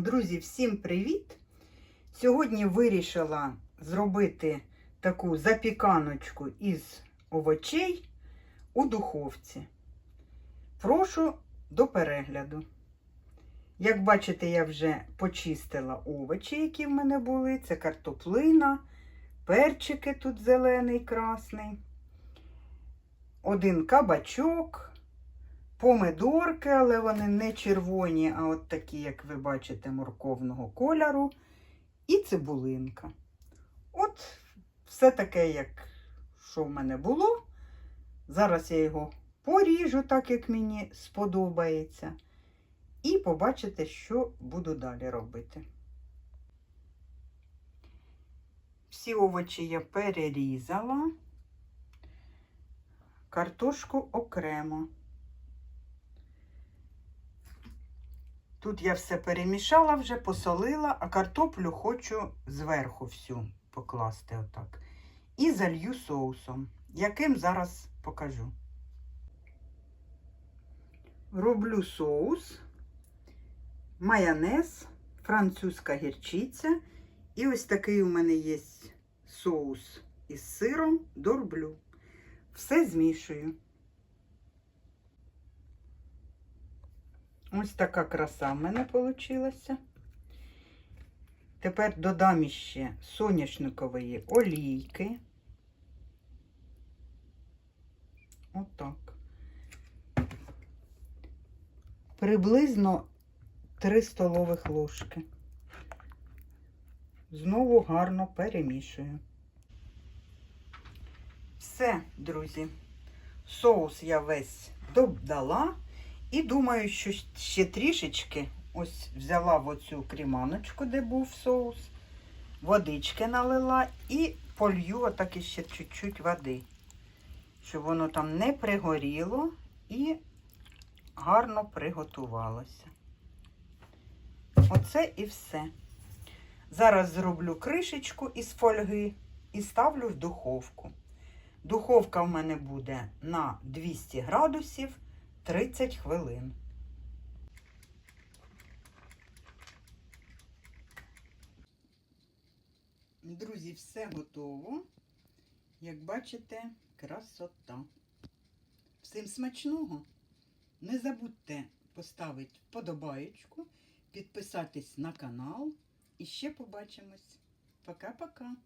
Друзі, всім привіт! Сьогодні вирішила зробити таку запіканочку із овочей у духовці. Прошу до перегляду. Як бачите, я вже почистила овочі, які в мене були. Це картоплина, перчики тут зелений, красний, один кабачок помидорки, але вони не червоні, а от такі, як ви бачите, морковного кольору. І цибулинка. От все таке, як що в мене було. Зараз я його поріжу, так як мені сподобається. І побачите, що буду далі робити. Всі овочі я перерізала, картошку окремо. Тут я все перемішала вже, посолила, а картоплю хочу зверху всю покласти отак. І залью соусом, яким зараз покажу. Роблю соус, майонез, французька гірчиця. І ось такий у мене є соус із сиром, дорблю. Все змішую. Ось така краса в мене вийшла. Тепер додам іще соняшникової олійки. Отак. Приблизно 3 столових ложки. Знову гарно перемішую. Все, друзі, соус я весь додала. І думаю, що ще трішечки ось взяла в оцю кріманочку, де був соус, водички налила і полью отак іще чуть-чуть води, щоб воно там не пригоріло і гарно приготувалося. Оце і все. Зараз зроблю кришечку із фольги і ставлю в духовку. Духовка в мене буде на 200 градусів. 30 хвилин. Друзі, все готово. Як бачите, красота. Всім смачного. Не забудьте поставити вподобаєчку, підписатись на канал. І ще побачимось. Пока-пока.